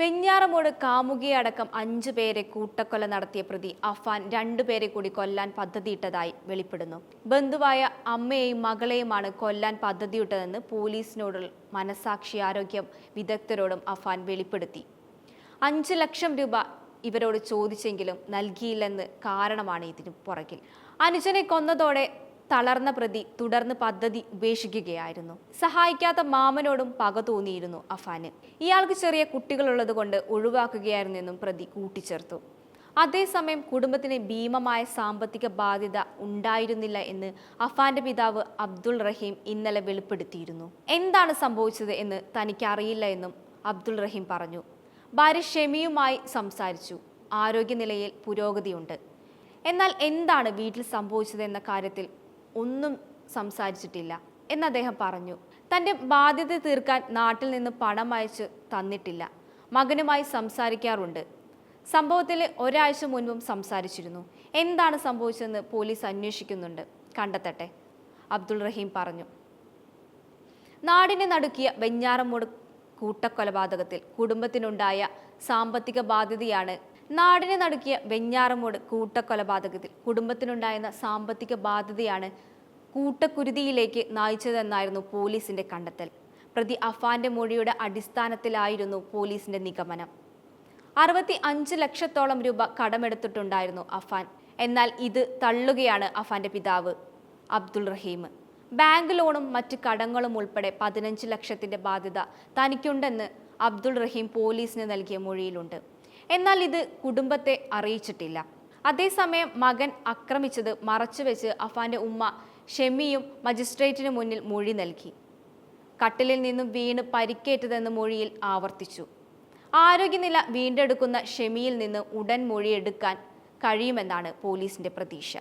വെഞ്ഞാറമൂട് കാമുകിയടക്കം അഞ്ചു പേരെ കൂട്ടക്കൊല നടത്തിയ പ്രതി അഫാൻ രണ്ടുപേരെ കൂടി കൊല്ലാൻ പദ്ധതിയിട്ടതായി വെളിപ്പെടുന്നു. ബന്ധുവായ അമ്മയെയും മകളെയുമാണ് കൊല്ലാൻ പദ്ധതിയിട്ടതെന്ന് പോലീസിനോടും മനസാക്ഷി ആരോഗ്യം വിദഗ്ധരോടും അഫാൻ വെളിപ്പെടുത്തി. അഞ്ച് ലക്ഷം രൂപ ഇവരോട് ചോദിച്ചെങ്കിലും നൽകിയില്ലെന്ന് കാരണമാണ് ഇതിനു പുറകിൽ. അനുജനെ കൊന്നതോടെ തളർന്ന പ്രതി തുടർന്ന് പദ്ധതി ഉപേക്ഷിക്കുകയായിരുന്നു. സഹായിക്കാത്ത മാമനോടും പക തോന്നിയിരുന്നു അഫാന്. ഇയാൾക്ക് ചെറിയ കുട്ടികളുള്ളത് കൊണ്ട് ഒഴിവാക്കുകയായിരുന്നെന്നും പ്രതി കൂട്ടിച്ചേർത്തു. അതേസമയം കുടുംബത്തിന് ഭീമമായ സാമ്പത്തിക ബാധ്യത ഉണ്ടായിരുന്നില്ല എന്ന് അഫാന്റെ പിതാവ് അബ്ദുൾ റഹീം ഇന്നലെ വെളിപ്പെടുത്തിയിരുന്നു. എന്താണ് സംഭവിച്ചത് എന്ന് തനിക്കറിയില്ല എന്നും അബ്ദുൾ റഹീം പറഞ്ഞു. ഭാര്യ ഷെമിയുമായി സംസാരിച്ചു. ആരോഗ്യനിലയിൽ പുരോഗതിയുണ്ട്. എന്നാൽ എന്താണ് വീട്ടിൽ സംഭവിച്ചത് എന്ന കാര്യത്തിൽ ഒന്നും സംസാരിച്ചിട്ടില്ല എന്ന് അദ്ദേഹം പറഞ്ഞു. തന്റെ ബാധ്യത തീർക്കാൻ നാട്ടിൽ നിന്ന് പണം അയച്ച് തന്നിട്ടില്ല. മകനുമായി സംസാരിക്കാറുണ്ട്. സംഭവത്തിൽ ഒരാഴ്ച മുൻപും സംസാരിച്ചിരുന്നു. എന്താണ് സംഭവിച്ചതെന്ന് പോലീസ് അന്വേഷിക്കുന്നുണ്ട്. കണ്ടെത്തട്ടെ അബ്ദുൾ റഹീം പറഞ്ഞു. നാടിനെ നടുക്കിയ വെഞ്ഞാറമൂട് കൂട്ടക്കൊലപാതകത്തിൽ കുടുംബത്തിനുണ്ടായ സാമ്പത്തിക ബാധ്യതയാണ് നാടിനെ നടുക്കിയ വെഞ്ഞാറമൂട് കൂട്ടക്കൊലപാതകത്തിൽ കുടുംബത്തിനുണ്ടായിരുന്ന സാമ്പത്തിക ബാധ്യതയാണ് കൂട്ടക്കുരുതിയിലേക്ക് നയിച്ചതെന്നായിരുന്നു പോലീസിന്റെ കണ്ടെത്തൽ. പ്രതി അഫാന്റെ മൊഴിയുടെ അടിസ്ഥാനത്തിലായിരുന്നു പോലീസിന്റെ നിഗമനം. അറുപത്തി അഞ്ച് ലക്ഷത്തോളം രൂപ കടമെടുത്തിട്ടുണ്ടായിരുന്നു അഫാൻ. എന്നാൽ ഇത് തള്ളുകയാണ് അഫാന്റെ പിതാവ് അബ്ദുൾ റഹീം. ബാങ്ക് ലോണും മറ്റ് കടങ്ങളും ഉൾപ്പെടെ പതിനഞ്ച് ലക്ഷത്തിന്റെ ബാധ്യത തനിക്കുണ്ടെന്ന് അബ്ദുൾ റഹീം പോലീസിന് നൽകിയ മൊഴിയിലുണ്ട്. എന്നാൽ ഇത് കുടുംബത്തെ അറിയിച്ചിട്ടില്ല. അതേസമയം മകൻ ആക്രമിച്ചത് മറച്ചുവെച്ച് അഫാന്റെ ഉമ്മ ഷെമിയും മജിസ്ട്രേറ്റിന് മുന്നിൽ മൊഴി നൽകി. കട്ടിലിൽ നിന്നും വീണ് പരിക്കേറ്റതെന്ന് മൊഴിയിൽ ആവർത്തിച്ചു. ആരോഗ്യനില വീണ്ടെടുക്കുന്ന ഷെമിയിൽ നിന്ന് ഉടൻ മൊഴിയെടുക്കാൻ കഴിയുമെന്നാണ് പോലീസിന്റെ പ്രതീക്ഷ.